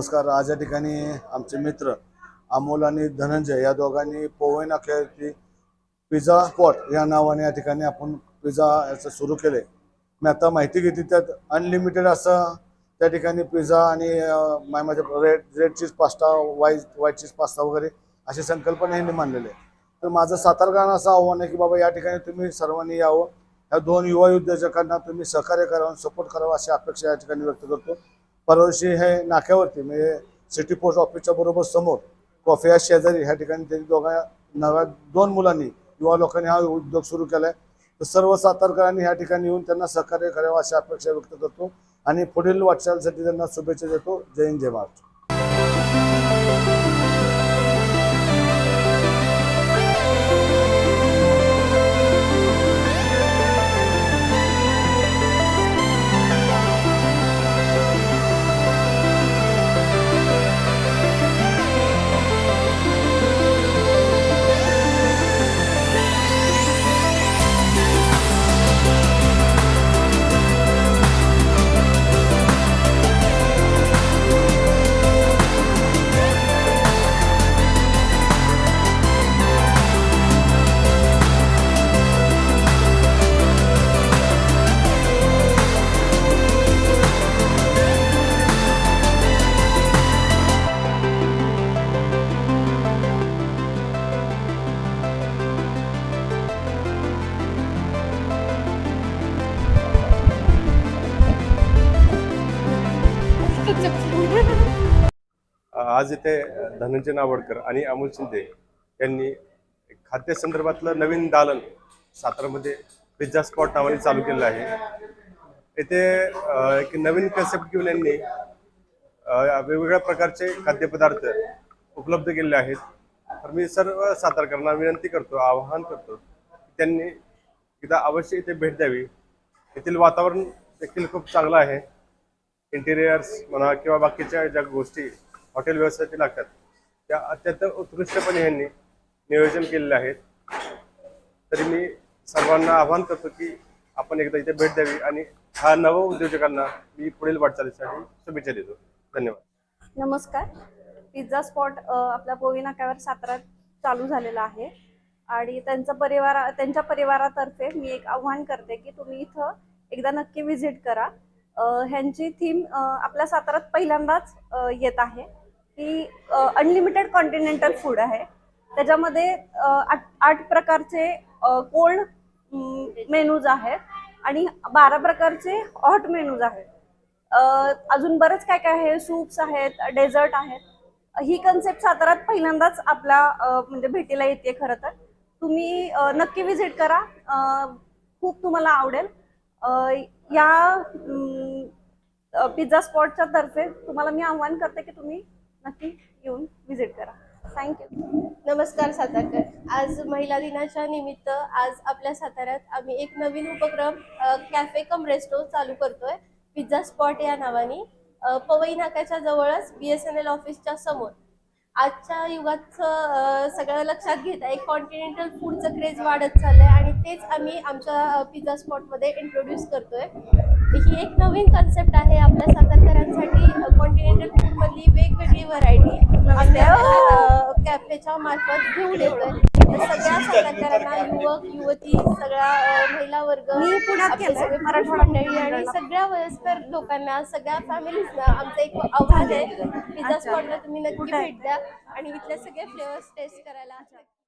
नमस्कार. आज या ठिकाणी आमचे मित्र अमोल आणि धनंजय या दोघांनी पोवैना अखेरची पिझ्झा स्पॉट या नावाने या ठिकाणी आपण पिझ्झा याचं सुरू केले मी आता माहिती घेतली त्यात अनलिमिटेड असं त्या ठिकाणी पिझ्झा आणि माय माझ्या red red cheese pasta white white cheese pasta वगैरे अशी संकल्पना यांनी मांडलेली आहे. तर माझं सातारकरांना असं आव्हान आहे की बाबा या ठिकाणी तुम्ही सर्वांनी यावं. ह्या दोन युवा उद्योजकांना तुम्ही सहकार्य करावं सपोर्ट करावा अशी अपेक्षा या ठिकाणी व्यक्त करतो. परवाशी हे नाक्यावरती म्हणजे सिटी पोस्ट ऑफिसच्या बरोबर समोर कॉफी या शेजारी ह्या ठिकाणी त्यांनी दोघा नव्या दोन मुलांनी युवा लोकांनी हा उद्योग सुरू केलाय. तर सर्व सातारकरांनी ह्या ठिकाणी येऊन त्यांना सहकार्य करावं अशी अपेक्षा व्यक्त करतो. आणि पुढील वाटचालीसाठी त्यांना शुभेच्छा देतो. जय हिंद जय महाराष्ट्र. आज इथे धनंजय नावडकर आणि अमोल शिंदे यांनी खाद्यसंदर्भातलं नवीन दालन सातारामध्ये पिझ्झा स्पॉट नावाने चालू केलेलं आहे. इथे एक नवीन कन्सेप्ट घेऊन यांनी वेगवेगळ्या प्रकारचे खाद्यपदार्थ उपलब्ध केलेले आहेत. तर मी सर्व सातारकरांना विनंती करतो आवाहन करतो त्यांनी एकदा अवश्य इथे भेट द्यावी. येथील वातावरण देखील खूप चांगलं आहे. इंटिरियर्स म्हणा किंवा बाकीच्या ज्या गोष्टी हॉटेल व्यवसायासाठी लागतात. त्या अत्यंत उत्कृष्टपणे यांनी नियोजन केलेले आहेत तरी मी सर्वांना आवाहन करतो की आपण एकदा इथे भेट द्यावी आणि हा नव उद्योजकांना मी पुढील वाटचालीसाठी शुभेच्छा देतो. धन्यवाद. नमस्कार. पिझ्झा स्पॉट आपल्या गोवी नाक्यावर साताऱ्यात चालू झालेला आहे. आणि त्यांचा परिवार त्यांच्या परिवारातर्फे मी एक आव्हान करते की तुम्ही इथं एकदा नक्की व्हिजिट करा. ह्यांची थीम आपल्या सातारात पहिल्यांदाच येत आहे. की अनलिमिटेड कॉन्टिनेंटल फूड आहे. त्याच्यामध्ये आठ आठ प्रकारचे कोल्ड मेनूज आहेत. आणि बारा प्रकारचे हॉट मेनूज आहेत. अजून बरंच काय काय आहे सूप्स आहेत डेझर्ट आहेत. ही कन्सेप्ट सातारात पहिल्यांदाच आपल्या म्हणजे भेटीला येते खरं तर. तुम्ही नक्की विजिट करा. खूप तुम्हाला आवडेल. या पिझ्झा स्पॉटच्या तर्फे तुम्हाला मी आव्हान करते की तुम्ही नक्की येऊन व्हिजिट करा. थँक्यू नमस्कार सातारकर. आज महिला दिनाच्या निमित्त आज आपल्या साताऱ्यात आम्ही एक नवीन उपक्रम कॅफे कम रेस्टो चालू करतोय. पिझ्झा स्पॉट या नावाने. पवई नाक्याच्या जवळच बी एस एन एल ऑफिसच्या समोर. आजच्या युगाचं सगळं लक्षात घेता एक कॉन्टिनेंटल फूडचं क्रेज वाढत चाललंय आणि तेच आम्ही आमच्या पिझ्झा स्पॉटमध्ये इंट्रोड्यूस करतोय. ही एक नवीन कन्सेप्ट आहे आपल्या सातारकरांसाठी. कॉन्टिनेंटल फूडमधली वेगवेगळी व्हरायटी आपल्या कॅफेच्या मार्फत घेऊन येतोय. सगळ्या सातारकरांना युवक युवती सगळ्या अ, महिला वर्ग मी पुण्यात सगळे मंडळी आणि सगळ्या वयस्कर लोकांना सगळ्या फॅमिलीजना आमचं एक आव्हान आहे पिझ्झा अच्छा. स्पॉटला तुम्ही नक्की? भेट द्या आणि इथले सगळे फ्लेवर्स टेस्ट करायला